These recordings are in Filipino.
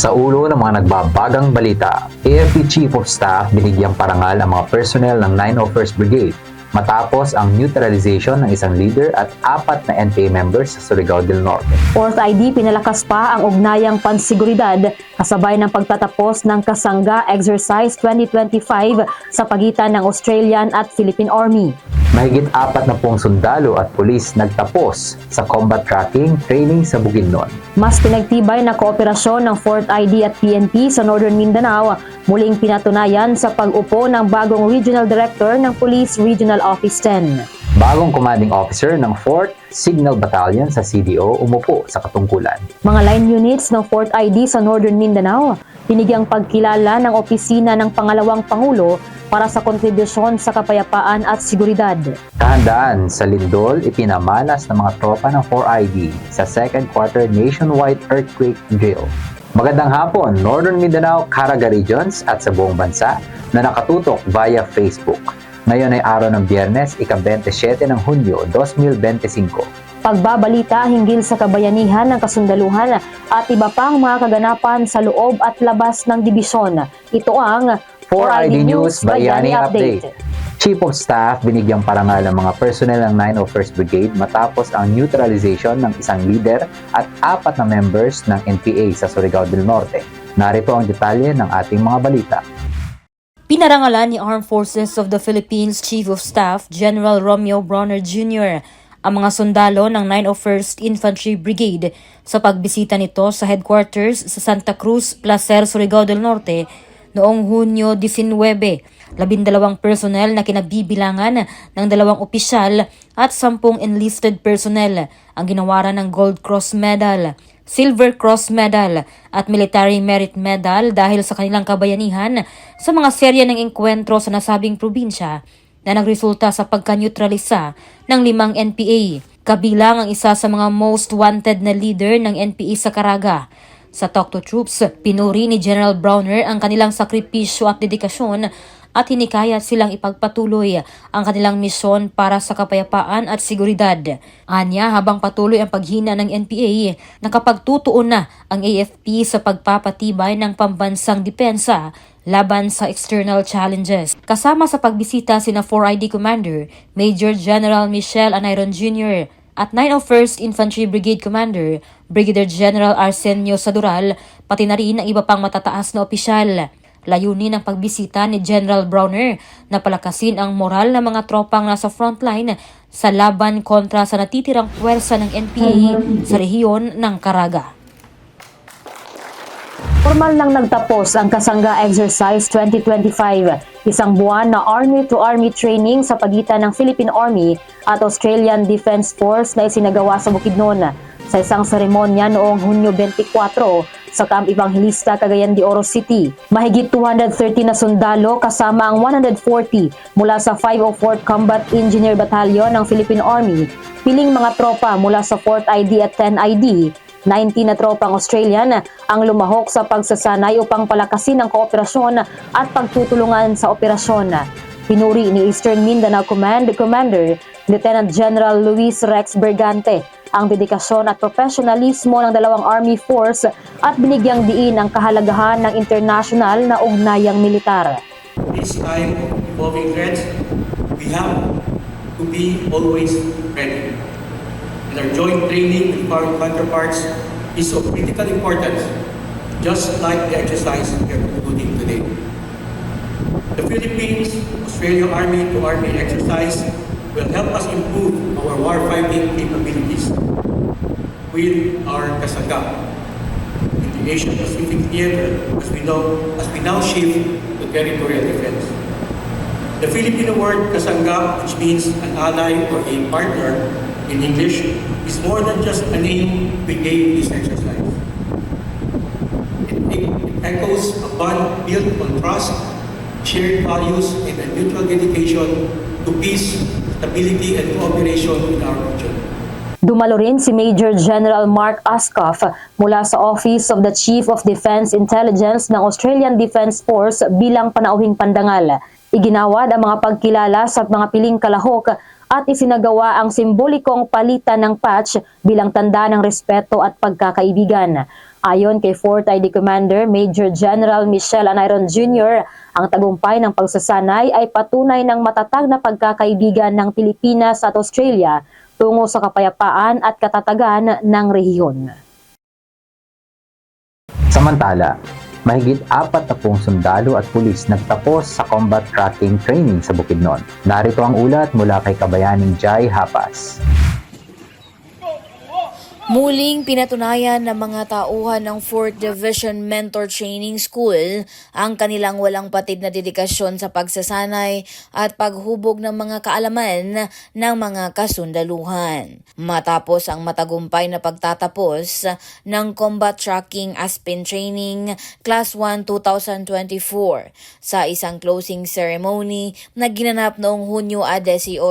Sa ulo ng mga nagbabagang balita, AFP Chief of Staff binigyang parangal ang mga personnel ng 901st Brigade matapos ang neutralization ng isang leader at apat na NPA members sa Surigao del Norte. Fourth ID pinalakas pa ang ugnayang pansiguridad kasabay ng pagtatapos ng Kasangga Exercise 2025 sa pagitan ng Australian at Philippine Army. Mahigit apat na pong sundalo at pulis nagtapos sa combat tracking training sa Bukidnon. Mas pinagtibay na kooperasyon ng 4th ID at PNP sa Northern Mindanao muling pinatunayan sa pag-upo ng bagong Regional Director ng Police Regional Office 10. Bagong commanding officer ng 4th Signal Battalion sa CDO umupo sa katungkulan. Mga line units ng 4th ID sa Northern Mindanao, binigyang pagkilala ng opisina ng pangalawang Pangulo para sa kontribusyon sa kapayapaan at seguridad. Kahandaan sa Lindol, ipinamalas ng mga tropa ng 4ID sa second quarter nationwide earthquake drill. Magandang hapon, Northern Mindanao, Caraga Regions at sa buong bansa na nakatutok via Facebook. Ngayon ay araw ng biyernes, ika-27 ng Hunyo 2025. Pagbabalita hinggil sa kabayanihan ng kasundaluhan at iba pang mga kaganapan sa loob at labas ng dibisyon. Ito ang 4ID News Bayani Update. Chief of Staff binigyang parangal ng mga personnel ng 901st Brigade matapos ang neutralization ng isang leader at apat na members ng NPA sa Surigao del Norte. Narito ang detalye ng ating mga balita. Pinarangalan ni Armed Forces of the Philippines Chief of Staff General Romeo Bronner Jr. ang mga sundalo ng 901st Infantry Brigade sa pagbisita nito sa headquarters sa Santa Cruz, Placer, Surigao del Norte noong Hunyo 19. Labindalawang personnel na kinabibilangan ng dalawang opisyal at sampung enlisted personnel ang ginawaran ng Gold Cross Medal. Silver Cross Medal at Military Merit Medal dahil sa kanilang kabayanihan sa mga serya ng engkwentro sa nasabing probinsya na nagresulta sa pagka-neutralisa ng limang NPA. Kabilang ang isa sa mga most wanted na leader ng NPA sa Caraga. Sa Talk to Troops, pinuri ni General Browner ang kanilang sakripisyo at dedikasyon at hinikayat silang ipagpatuloy ang kanilang misyon para sa kapayapaan at seguridad. Anya habang patuloy ang paghina ng NPA, nakapagtutuon na ang AFP sa pagpapatibay ng pambansang depensa laban sa external challenges. Kasama sa pagbisita sina 4ID Commander Major General Michelle Anayron Jr. at 901st Infantry Brigade Commander Brigadier General Arsenio Sadural, pati na rin ang iba pang matataas na opisyal. Layunin ng pagbisita ni General Browner na palakasin ang moral ng mga tropang nasa frontline sa laban kontra sa natitirang puwersa ng NPA sa rehiyon ng Caraga. Formal nang nagtapos ang Kasangga Exercise 2025, isang buwan na Army-to-Army training sa pagitan ng Philippine Army at Australian Defence Force na isinagawa sa Bukidnon sa isang seremonya noong Hunyo 24 sa Camp Evangelista, Cagayan de Oro City. Mahigit 230 na sundalo kasama ang 140 mula sa 504th Combat Engineer Battalion ng Philippine Army, piling mga tropa mula sa 4th ID at 10 ID 19 na tropang Australian ang lumahok sa pagsasanay upang palakasin ang kooperasyon at pagtutulungan sa operasyon. Pinuri ni Eastern Mindanao Command Commander Lieutenant General Luis Rex Bergante ang dedikasyon at profesionalismo ng dalawang Army Force at binigyang diin ang kahalagahan ng international na ugnayang militar. this time of evolving we have to be always ready. And our joint training with foreign counterparts is of critical importance, just like the exercise we are concluding today. The Philippines Australia Army to Army exercise will help us improve our warfighting capabilities with our Kasaga in the Asian Pacific theater as we know as we now shift to territorial defense. The Filipino word kasangga, which means an ally or a partner in English, is more than just a name we gave this exercise. It, it echoes a bond built on trust, shared values, and a mutual dedication to peace, stability, and cooperation in our region. Dumalo rin si Major General Mark Ascoff mula sa Office of the Chief of Defense Intelligence ng Australian Defence Force bilang panauhing pandangal. Iginawad ang mga pagkilala sa mga piling kalahok at isinagawa ang simbolikong palitan ng patch bilang tanda ng respeto at pagkakaibigan. Ayon kay 4th ID Commander Major General Michelle Anayron Jr., ang tagumpay ng pagsasanay ay patunay ng matatag na pagkakaibigan ng Pilipinas at Australia tungo sa kapayapaan at katatagan ng rehiyon. Samantala, mahigit apat na pong sundalo at pulis nagtapos sa combat tracking training sa Bukidnon. Narito ang ulat mula kay kabayaning Jai Hapas. Muling pinatunayan ng mga tauhan ng 4th Division Mentor Training School ang kanilang walang patid na dedikasyon sa pagsasanay at paghubog ng mga kaalaman ng mga kasundaluhan. Matapos ang matagumpay na pagtatapos ng Combat Tracking Aspen Training Class 1 2024 sa isang closing ceremony na ginanap noong Hunyo 18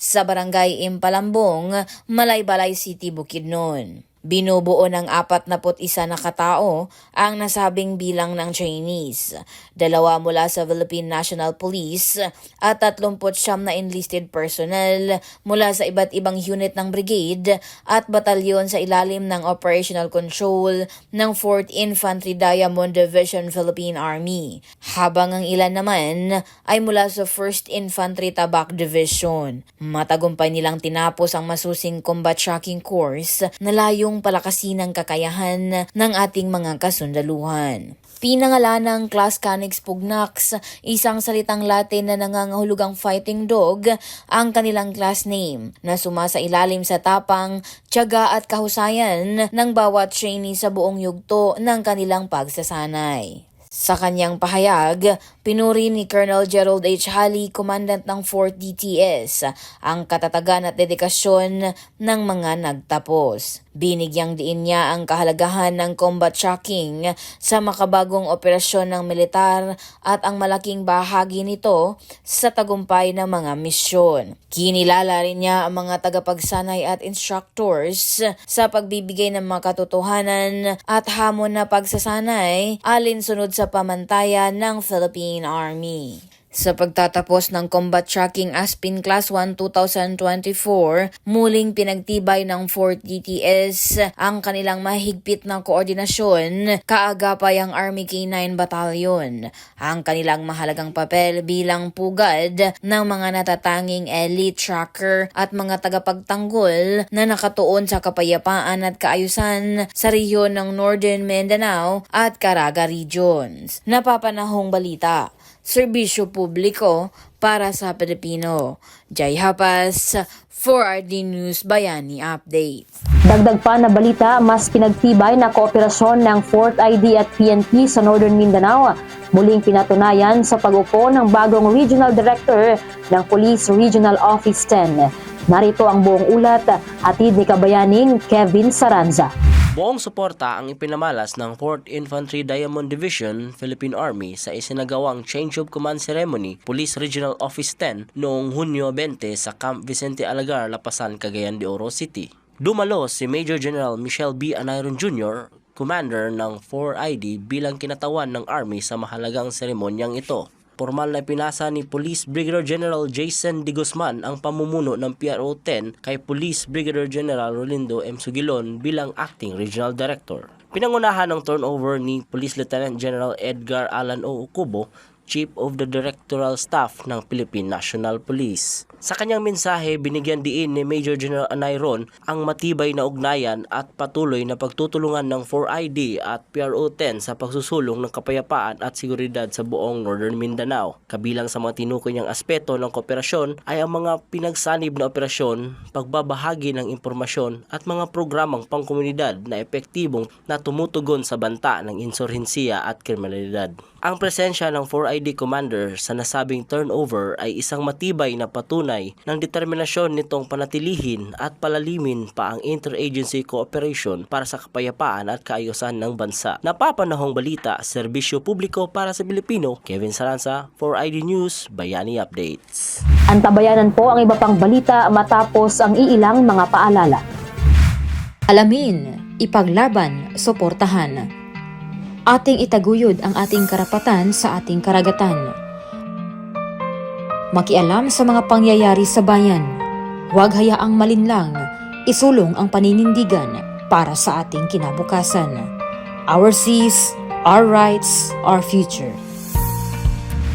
sa Barangay Impalambong, Malaybalay City, Bukidnon noon. Binubuo ng 41 na katao ang nasabing bilang ng trainees. Dalawa mula sa Philippine National Police at 39 na enlisted personnel mula sa iba't ibang unit ng brigade at batalyon sa ilalim ng operational control ng 4th Infantry Diamond Division Philippine Army. Habang ang ilan naman ay mula sa 1st Infantry Tabak Division. Matagumpay nilang tinapos ang masusing combat tracking course na layong palakasin ang kakayahan ng ating mga kasundaluhan. Pinangalan ng Class Canix Pugnax, isang salitang Latin na nangangahulugang fighting dog, ang kanilang class name na sumasa ilalim sa tapang, tiyaga at kahusayan ng bawat trainee sa buong yugto ng kanilang pagsasanay. Sa kanyang pahayag, pinuri ni Colonel Gerald H. Halley, Commandant ng 4th DTS, ang katatagan at dedikasyon ng mga nagtapos. Binigyang diin niya ang kahalagahan ng combat tracking sa makabagong operasyon ng militar at ang malaking bahagi nito sa tagumpay ng mga misyon. Kinilala rin niya ang mga tagapagsanay at instructors sa pagbibigay ng mga katotohanan at hamon na pagsasanay alinsunod sa pamantayan ng Philippine Army. Sa pagtatapos ng Combat Tracking Aspin Class 1 2024, muling pinagtibay ng 4th DTS ang kanilang mahigpit na koordinasyon kaagapay ang Army K-9 Battalion. Ang kanilang mahalagang papel bilang pugad ng mga natatanging elite tracker at mga tagapagtanggol na nakatuon sa kapayapaan at kaayusan sa rehiyon ng Northern Mindanao at Caraga regions. Napapanahong balita serbisyo publiko para sa Pilipino. Jai Hapas, 4RD News Bayani Update. Dagdag pa na balita, mas pinagtibay na kooperasyon ng 4th ID at PNP sa Northern Mindanao. Muling pinatunayan sa pag-upo ng bagong Regional Director ng Police Regional Office 10. Narito ang buong ulat, hatid ni kabayaning Kevin Saranza. Buong suporta ang ipinamalas ng 4th Infantry Diamond Division, Philippine Army sa isinagawang Change of Command Ceremony, Police Regional Office 10 noong Hunyo 20 sa Camp Vicente Alagar, Lapasan, Cagayan de Oro City. Dumalo si Major General Michelle B. Anayron Jr., Commander ng 4ID bilang kinatawan ng Army sa mahalagang seremonyang ito. Formal na pinasa ni Police Brigadier General Jason De Guzman ang pamumuno ng PRO 10 kay Police Brigadier General Rolindo M. Sugilon bilang Acting Regional Director. Pinangunahan ng turnover ni Police Lieutenant General Edgar Alan O. Ukubo, Chief of the Directoral Staff ng Philippine National Police. Sa kanyang mensahe, binigyan diin ni Major General Anayron ang matibay na ugnayan at patuloy na pagtutulungan ng 4ID at PRO-10 sa pagsusulong ng kapayapaan at seguridad sa buong Northern Mindanao. Kabilang sa mga tinukoy niyang aspeto ng kooperasyon ay ang mga pinagsanib na operasyon, pagbabahagi ng impormasyon at mga programang pangkomunidad na epektibong na tumutugon sa banta ng insurhensiya at kriminalidad. Ang presensya ng 4ID Commander sa nasabing turnover ay isang matibay na patunay ng determinasyon nitong panatilihin at palalimin pa ang interagency cooperation para sa kapayapaan at kaayusan ng bansa. Napapanahong balita, serbisyo publiko para sa Pilipino, Kevin Saranza, 4ID News, Bayani Updates. Antabayanan po ang iba pang balita matapos ang iilang mga paalala. Alamin, ipaglaban, suportahan. Ating itaguyod ang ating karapatan sa ating karagatan. Makialam sa mga pangyayari sa bayan. Huwag hayaang malinlang, isulong ang paninindigan para sa ating kinabukasan. Our seas, our rights, our future.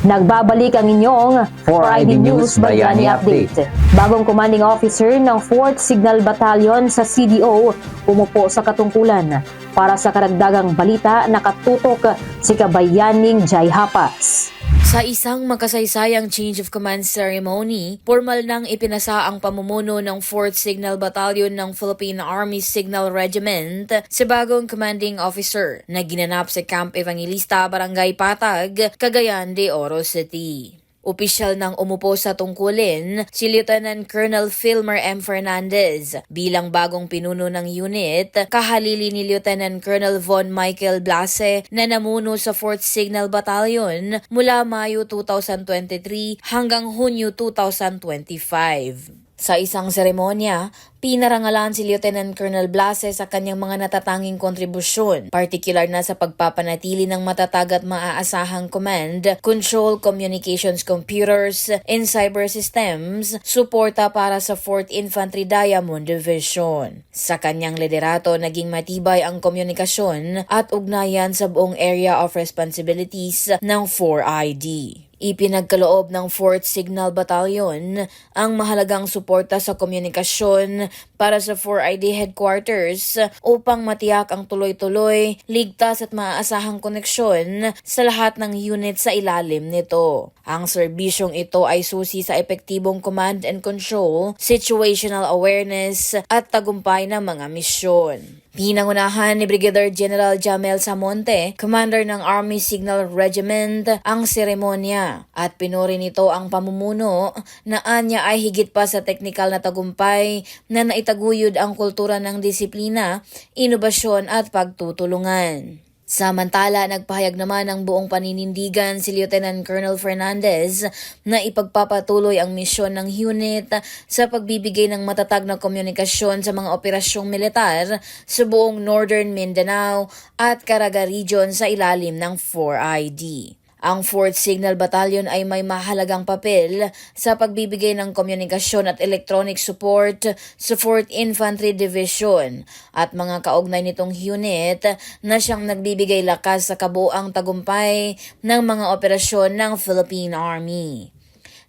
Nagbabalik ang inyong 4ID News Bayani Update. Bagong commanding officer ng 4th Signal Battalion sa CDO umupo sa katungkulan. Para sa karagdagang balita, nakatutok si Kabayaning Jai Hapas. Sa isang makasaysayang change of command ceremony, formal nang ipinasa ang pamumuno ng 4th Signal Battalion ng Philippine Army Signal Regiment sa bagong commanding officer na ginanap sa Camp Evangelista, Barangay Patag, Cagayan de Oro City. Opisyal nang umupo sa tungkulin si Lieutenant Colonel Filmer M. Fernandez bilang bagong pinuno ng unit, kahalili ni Lieutenant Colonel Von Michael Blase na namuno sa 4th Signal Battalion mula Mayo 2023 hanggang Hunyo 2025. Sa isang seremonya, pinarangalan si Lieutenant Colonel Blase sa kanyang mga natatanging kontribusyon, partikular na sa pagpapanatili ng matatag at maaasahang command, control communications computers, and cyber systems, suporta para sa 4th Infantry Diamond Division. Sa kanyang liderato, naging matibay ang komunikasyon at ugnayan sa buong area of responsibilities ng 4ID. Ipinagkaloob ng 4th Signal Battalion ang mahalagang suporta sa komunikasyon para sa 4ID headquarters upang matiyak ang tuloy-tuloy, ligtas at maaasahang koneksyon sa lahat ng unit sa ilalim nito. Ang serbisyong ito ay susi sa epektibong command and control, situational awareness at tagumpay ng mga misyon. Pinangunahan ni Brigadier General Jamel Samonte, commander ng Army Signal Regiment, ang seremonya at pinuri nito ang pamumuno na anya ay higit pa sa teknikal na tagumpay na naitaguyod ang kultura ng disiplina, inobasyon at pagtutulungan. Samantala, nagpahayag naman ng buong paninindigan si Lieutenant Colonel Fernandez na ipagpapatuloy ang misyon ng unit sa pagbibigay ng matatag na komunikasyon sa mga operasyong militar sa buong Northern Mindanao at Caraga Region sa ilalim ng 4ID. Ang 4th Signal Battalion ay may mahalagang papel sa pagbibigay ng komunikasyon at electronic support sa 4th Infantry Division at mga kaugnay nitong unit na siyang nagbibigay lakas sa kabuang tagumpay ng mga operasyon ng Philippine Army.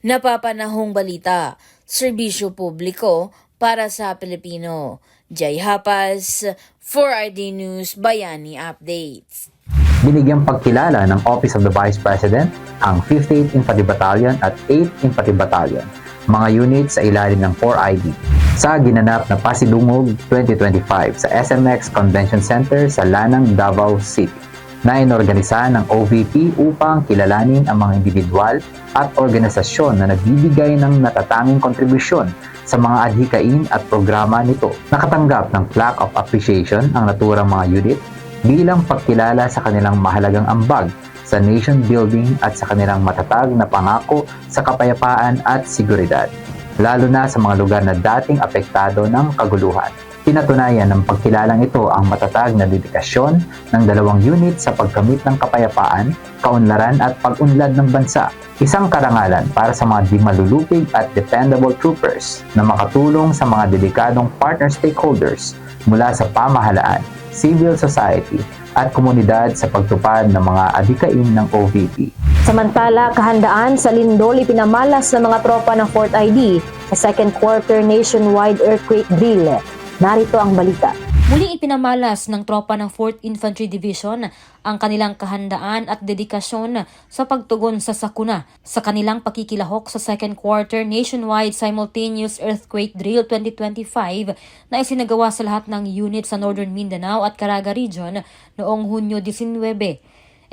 Napapanahong balita, serbisyo publiko para sa Pilipino. Jay Hapas, 4ID News Bayani Updates. Binigyang pagkilala ng Office of the Vice President ang 58th Infantry Battalion at 8th Infantry Battalion, mga unit sa ilalim ng 4ID, sa ginanap na Pasidungog 2025 sa SMX Convention Center sa Lanang, Davao City na inorganisa ng OVP upang kilalanin ang mga individual at organisasyon na nagbibigay ng natatanging kontribusyon sa mga adhikain at programa nito. Nakatanggap ng plaque of appreciation ang naturang mga unit bilang pagkilala sa kanilang mahalagang ambag sa nation building at sa kanilang matatag na pangako sa kapayapaan at seguridad, lalo na sa mga lugar na dating apektado ng kaguluhan. Pinatunayan ng pagkilalang ito ang matatag na dedikasyon ng dalawang unit sa pagkamit ng kapayapaan, kaunlaran at pag-unlad ng bansa. Isang karangalan para sa mga di malulupig at dependable troopers na makatulong sa mga dedikadong partner stakeholders mula sa pamahalaan, civil society at komunidad sa pagtupad ng mga adikain ng OVP. Samantala, kahandaan sa Lindol ipinamalas ng mga tropa ng 4th ID sa second quarter nationwide earthquake drill. Narito ang balita. Muling ipinamalas ng tropa ng 4th Infantry Division ang kanilang kahandaan at dedikasyon sa pagtugon sa sakuna sa kanilang pakikilahok sa second quarter nationwide simultaneous earthquake drill 2025 na isinagawa sa lahat ng unit sa Northern Mindanao at Caraga Region noong Hunyo 19.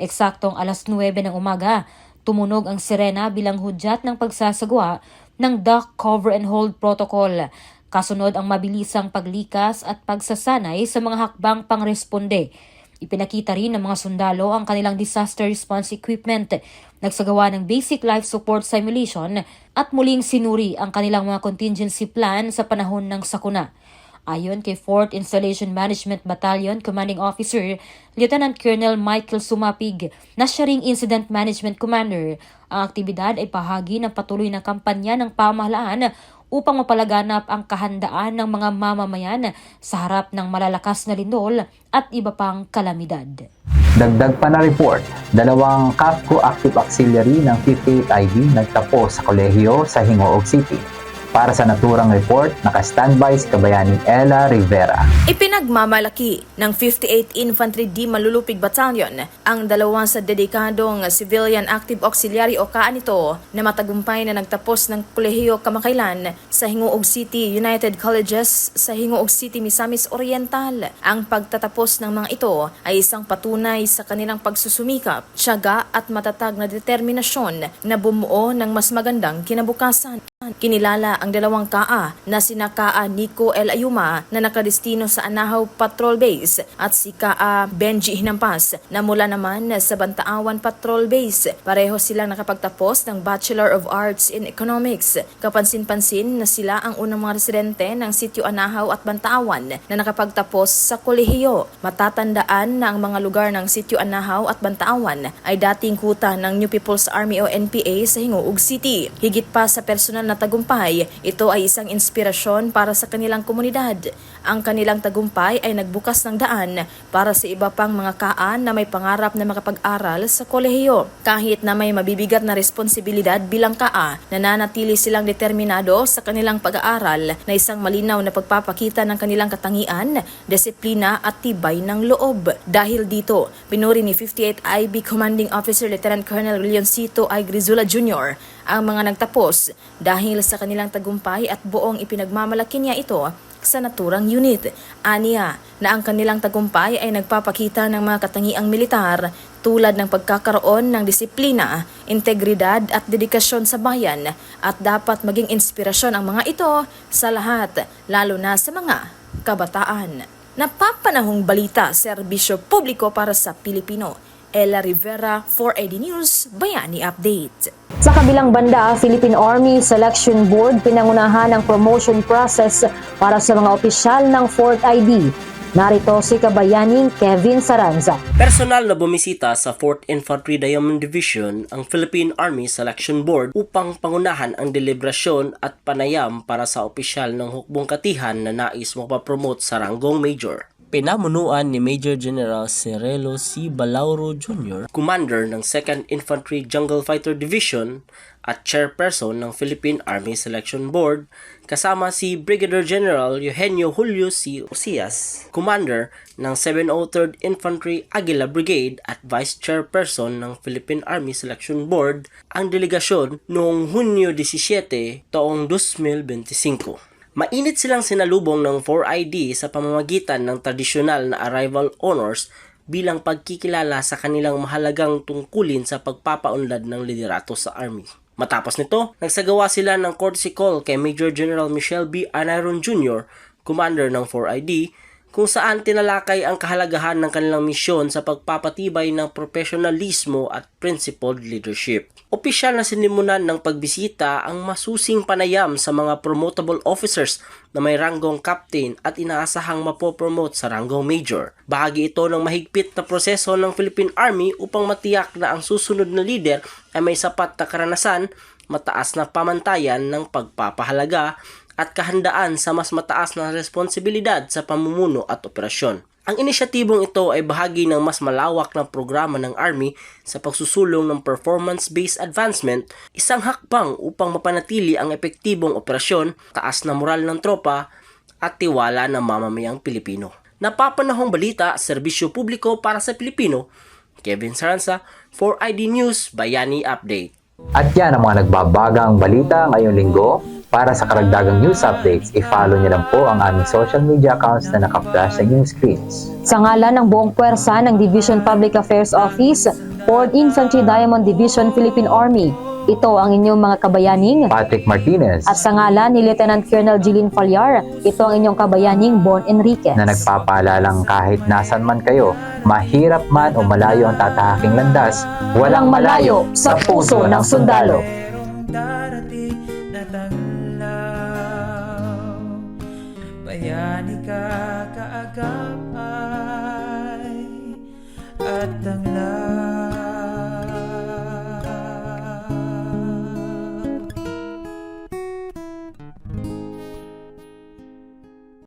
Eksaktong alas 9 ng umaga, tumunog ang sirena bilang hudyat ng pagsasagawa ng Duck Cover and Hold Protocol Kasunod ang mabilisang paglikas at pagsasanay sa mga hakbang pangresponde. Ipinakita rin ng mga sundalo ang kanilang disaster response equipment, nagsagawa ng basic life support simulation at muling sinuri ang kanilang mga contingency plan sa panahon ng sakuna. Ayon kay 4th Installation Management Battalion Commanding Officer Lieutenant Colonel Michael Sumapig na siya ring Incident Management Commander, ang aktibidad ay bahagi ng patuloy na kampanya ng pamahalaan upang mapalaganap ang kahandaan ng mga mamamayan sa harap ng malalakas na lindol at iba pang kalamidad. Dagdag pa na report, dalawang CAFCO Active Auxiliary ng 58 IB nagtapos sa kolehiyo sa Hingoog City. Para sa naturang report, naka-standby si Kabayaning Ella Rivera. Ipinagmamalaki ng 58 Infantry D Malulupig Battalion ang dalawa sa dedikadong Civilian Active Auxiliary o kaan nito na matagumpay na nagtapos ng kolehiyo kamakailan sa Hingoog City United Colleges sa Hingoog City, Misamis Oriental. Ang pagtatapos ng mga ito ay isang patunay sa kanilang pagsusumikap, tiyaga at matatag na determinasyon na bumuo ng mas magandang kinabukasan. Kinilala ang dalawang kaa na sina Kaa Nico L. Ayuma na nakadestino sa Anahaw Patrol Base at si Kaa Benji Hinampas na mula naman sa Bantaawan Patrol Base. Pareho silang nakapagtapos ng Bachelor of Arts in Economics. Kapansin-pansin na sila ang unang mga residente ng sitio Anahaw at Bantaawan na nakapagtapos sa kolehiyo. Matatandaan na ang mga lugar ng sitio Anahaw at Bantaawan ay dating kuta ng New People's Army o NPA sa Hingoog City. Higit pa sa personal na tagumpay, ito ay isang inspirasyon para sa kanilang komunidad. Ang kanilang tagumpay ay nagbukas ng daan para sa iba pang mga kaan na may pangarap na makapag-aral sa kolehiyo. Kahit na may mabibigat na responsibilidad bilang kaa, nananatili silang determinado sa kanilang pag-aaral na isang malinaw na pagpapakita ng kanilang katangian, disiplina at tibay ng loob. Dahil dito, pinuri ni 58 IB Commanding Officer Lieutenant Colonel Leoncito I. Grizula Jr. ang mga nagtapos dahil sa kanilang tagumpay at buong ipinagmamalaki niya ito sa naturang unit. Aniya na ang kanilang tagumpay ay nagpapakita ng mga katangiang militar tulad ng pagkakaroon ng disiplina, integridad at dedikasyon sa bayan at dapat maging inspirasyon ang mga ito sa lahat, lalo na sa mga kabataan. Napapanahong balita, serbisyo publiko para sa Pilipino. Ella Rivera, 4AD News, Bayani Update. Sa kabilang banda, Philippine Army Selection Board pinangunahan ang promotion process para sa mga opisyal ng 4th ID. Narito si kabayaning Kevin Saranza. Personal na bumisita sa 4th Infantry Diamond Division ang Philippine Army Selection Board upang pangunahan ang deliberasyon at panayam para sa opisyal ng hukbong katihan na nais mapapromote sa ranggong major. Pinamunuan ni Major General Cirelo C. Balauro Jr., Commander ng 2nd Infantry Jungle Fighter Division at Chairperson ng Philippine Army Selection Board, kasama si Brigadier General Eugenio Julio C. Osias, Commander ng 703rd Infantry Aguila Brigade at Vice Chairperson ng Philippine Army Selection Board, ang delegasyon noong Hunyo 17 taong 2025. Mainit silang sinalubong ng 4ID sa pamamagitan ng tradisyonal na arrival honors bilang pagkikilala sa kanilang mahalagang tungkulin sa pagpapaunlad ng liderato sa Army. Matapos nito, nagsagawa sila ng courtesy call kay Major General Michelle B. Anaron Jr., Commander ng 4ID, kung saan tinalakay ang kahalagahan ng kanilang misyon sa pagpapatibay ng profesionalismo at principled leadership. Opisyal na sinimulan ng pagbisita ang masusing panayam sa mga promotable officers na may ranggong captain at inaasahang mapopromote sa ranggong major. Bahagi ito ng mahigpit na proseso ng Philippine Army upang matiyak na ang susunod na leader ay may sapat na karanasan, mataas na pamantayan ng pagpapahalaga at kahandaan sa mas mataas na responsibilidad sa pamumuno at operasyon. Ang inisyatibong ito ay bahagi ng mas malawak na programa ng Army sa pagsusulong ng performance-based advancement, isang hakbang upang mapanatili ang epektibong operasyon, taas na moral ng tropa, at tiwala ng mamamayang Pilipino. Napapanahong balita, serbisyo publiko para sa Pilipino, Kevin Saranza, 4ID News, Bayani Update. At yan ang mga nagbabagang balita ngayong linggo. Para sa karagdagang news updates, i-follow niyo lang po ang aming social media accounts na naka-flash sa inyong screens. Sa ngalan ng buong puwersa ng Division Public Affairs Office, 4th Infantry Diamond Division Philippine Army, ito ang inyong mga kabayaning Patrick Martinez at sa ngalan ni Lieutenant Colonel Jilin Falyar, ito ang inyong kabayaning Bon Enriquez. na nagpapaalalang kahit nasan man kayo, mahirap man o malayo ang tatahaking landas, walang malayo sa puso ng sundalo. Darating na tanglaw Bayani ka kaagapay At ang